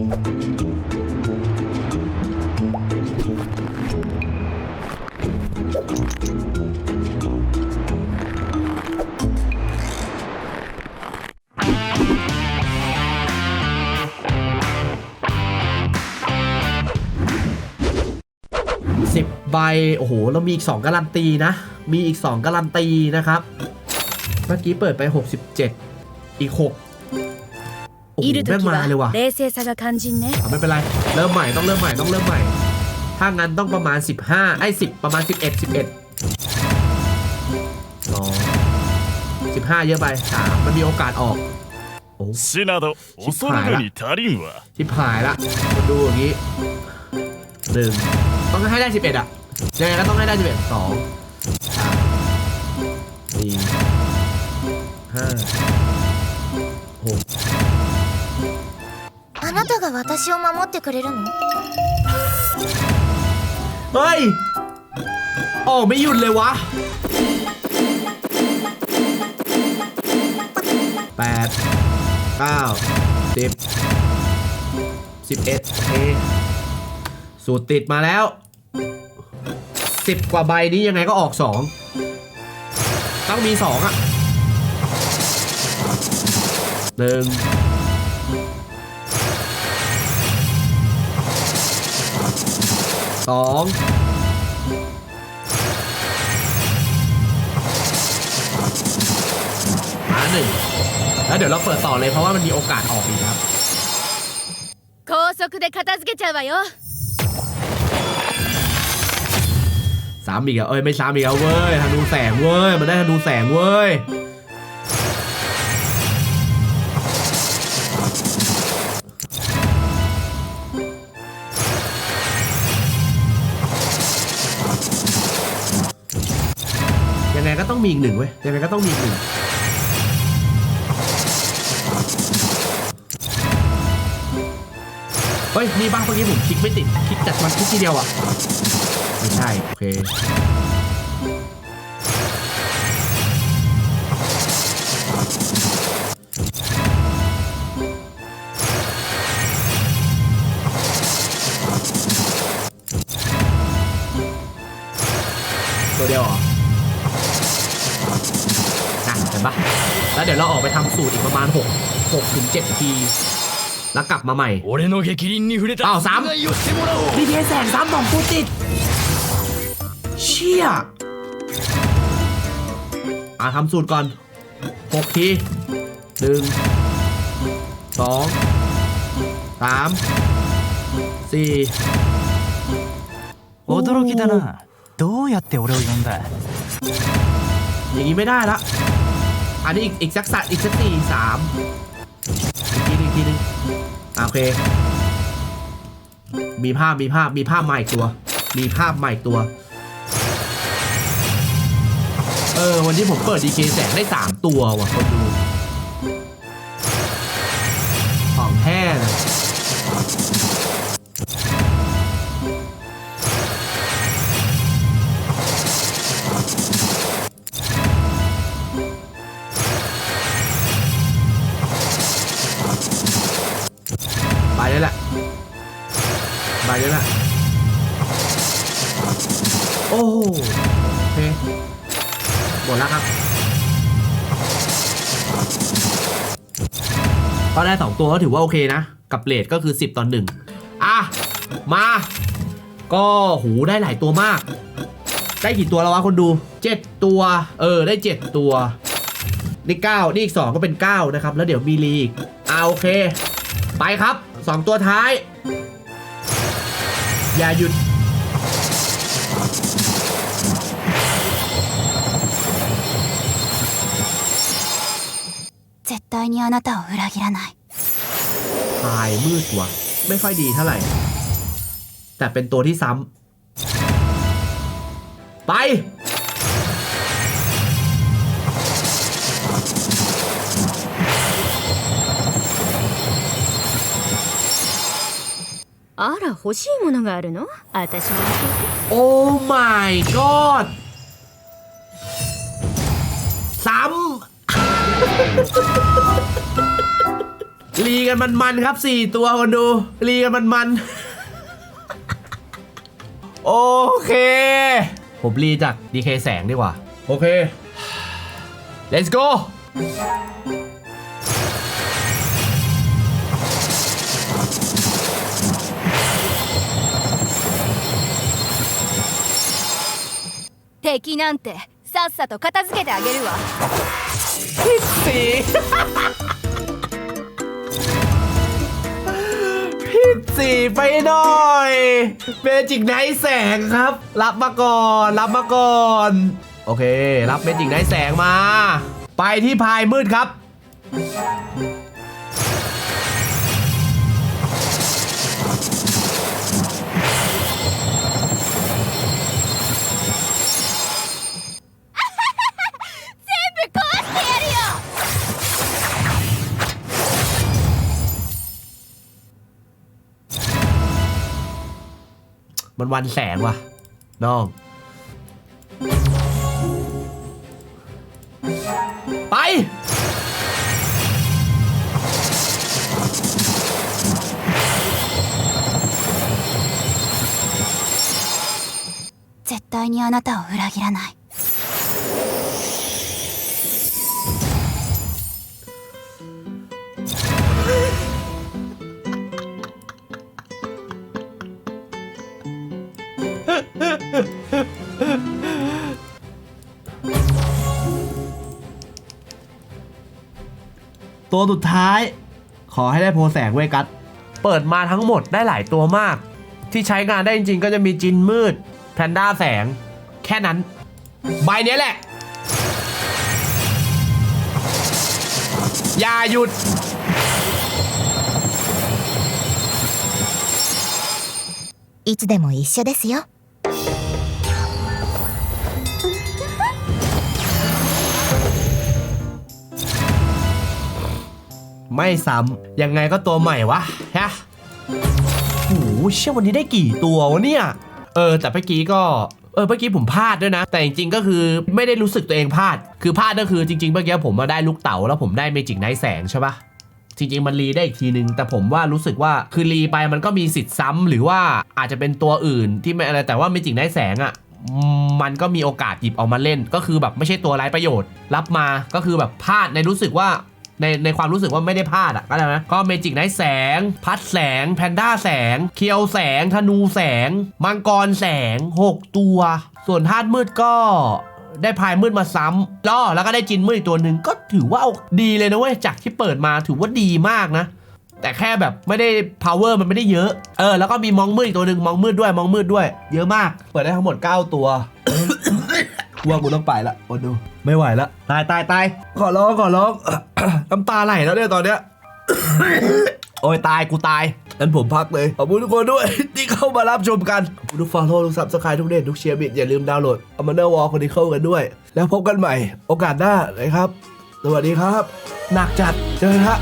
สิบใบ โอ้โหเรามีอีก 2 การันตีนะ มีอีก 2 การันตีนะครับ เมื่อกี้เปิดไป 67 อีก6โอ้โห いる แม่ง 時 มาเลยว่ะ は冷静さが肝心ね อ่ะไม่เป็นไร เริ่มใหม่ต้องเริ่มใหม่ต้องเริ่มใหม่ ถ้างั้นต้องประมาณ 15 ไอ้ 10 ประมาณ 11 11สองสิบห้าเยอะไปสามมันมีโอกาสออก โอ้ 死など恐るるに足りんわ ชิบหายละมาดูอย่างนี้หนึ่งต้องให้ได้ 11 อ่ะยังไงก็ต้องให้ได้ 11สองสามสี่ห้าหก あなたが私を守ってくれるの เฮ้ยออกไม่หยุดเลยวะแปดเก้าสิบสิบเอ็ดโอเคสูตรติดมาแล้วสิบกว่าใบนี้ยังไงก็ออกสองต้องมีสองอ่ะหนึ่ง สองมาหนึ่งแล้วเดี๋ยวเราเปิดต่อเลยเพราะว่ามันมีโอกาสออกอีกครับ 高速で片付けちゃうわよ สามอีกอ่ะเอ้ยไม่สามอีกแล้วเว้ยธนูแสงเว้ยมันได้ธนูแสงเว้ย ก็ต้องมีอีกหนึ่งเว้ยยังไงก็ต้องมีอีกหนึ่งเฮ้ยนี่บ้างเมื่อกี้ผมคลิกไม่ติด คลิกจัดมันคลิกทีเดียวอะ ไม่ใช่ โอเค ดี๋ยวเราออกไปทำสูตรอีกประมาณ 6 6ถึง7ที แล้วกลับมาใหม่ 俺の逆鱗に触れたあ三償いをしてもらおう ดีเทแสงซ้ำสองตัวติด เชี่ยอ่ะทำสูตรก่อนหกทีหนึ่งสองสามสี่ 驚きだなどうやって俺を呼んだ อย่างนี้ไม่ได้ละ อันนี้อีกอีกสักสักอีกสักสี่สามอีกทีนึงอีกทีนึงโอเค มีภาพมีภาพมีภาพใหม่ตัว มีภาพใหม่ตัว เออ วันที่ผมเปิดดีเคแสงได้สามตัวว่ะคนดูของแท้นะ ไปเลยแหละโอ้โหเคหมดแล้วครับก็ได้สองตัวก็ถือว่าโอเคนะ กับเลทก็คือ 10ตอนหนึ่งอะ มา ก็หูได้หลายตัวมาก ได้กี่ตัวแล้ววะคนดู 7 ตัว เออ ได้ 7 ตัว นี่ 9 นี่อีก 2 ก็เป็น 9 นะครับ แล้วเดี๋ยวมีลีกอ่าโอเค ไปครับ 2 ตัวท้าย อย่าหยุด 絶対にあなたを裏切らない พายมืดว่ะ ไม่ค่อยดีเท่าไหร่ แต่เป็นตัวที่ซ้ำไป あら欲しいものがあるの私もโอ้ my god ซ้ำ รีกันมันมันๆครับสี่ตัวคนดูรีกันมันมันๆ โอเค ผมรีจากดีเคแสงดีกว่า โอเค let's go 敵なんてさっさと片付けてあげるわ สีผิดสีไปหน่อยเมจิกไนท์แสงครับ รับมาก่อน รับมาก่อน โอเค รับเมจิกไนท์แสงมา ไปที่พายมืดครับ มันวันแสงว่ะ น้อง ไป 絶対にあなたを裏切らない ตัวสุดท้าย ขอให้ได้โพแสงเวยกัสเปิดมาทั้งหมดได้หลายตัวมาก ที่ใช้งานได้จริงๆ ก็จะมีจินมืด แพนด้าแสง แค่นั้น ใบเนี้ยแหละ อย่าหยุด いつでも一緒ですよ ไม่ซ้ำยังไงก็ตัวใหม่วะฮะโอ้โหเชื่อวันนี้ได้กี่ตัววะเนี่ย เออ แต่เมื่อกี้ก็เออเมื่อกี้ผมพลาดด้วยนะ แต่จริงๆก็คือไม่ได้รู้สึกตัวเองพลาด คือพลาดก็คือจริงๆเมื่อกี้ผมมาได้ลูกเต๋าแล้วผมได้เมจิกไนท์แสงใช่ปะจริงๆ มันรีได้อีกทีนึง แต่ผมว่ารู้สึกว่าคือรีไปมันก็มีสิทธิ์ซ้ำหรือว่าอาจจะเป็นตัวอื่นที่ไม่อะไรแต่ว่าเมจิกไนท์แสงอะ่ะมันก็มีโอกาสหยิบออกมาเล่น ก็คือแบบไม่ใช่ตัวไร้ประโยชน์ รับมาก็คือแบบพลาดในรู้สึกว่า ในในความรู้สึกว่าไม่ได้พลาดอะก็ได้ไหมก็เมจิกไนท์แสง พัดแสง แพนด้าแสง เคียวแสง ธนูแสง มังกรแสง 6 ตัว ส่วนธาตุมืดก็ได้พายมืดมาซ้ำล่อแล้วก็ได้จินมืดอีกตัวหนึ่งก็ถือว่าเอาดีเลยนะเว้ยจากที่เปิดมาถือว่าดีมากนะ แต่แค่แบบไม่ได้ power มันไม่ได้เยอะ เออ แล้วก็มีมองมืดอีกตัวหนึ่งมองมืดด้วยมองมืดด้วย เยอะมาก เปิดได้ทั้งหมด 9 ตัว ว่ากูต้องไปละโอ้ดูไม่ไหวละตายตายตายขอร้องขอร้องน้ำตาไหลแล้วเนี่ยตอนเนี้ยโอ้ยตายกูตายงั้นผมพักเลย ขอบคุณทุกคนด้วย ที่เข้ามารับชมกันขอบคุณทุกฟอลโล่ทุกซับสไครต์ทุกเดททุกเชียร์บิดอย่าลืมดาวน์โหลดอม n นเดอร์วอลคนที่เข้ากันด้วย แล้วพบกันใหม่ โอกาสหน้านะครับ สวัสดีครับ หนักจัดเจอกันฮะ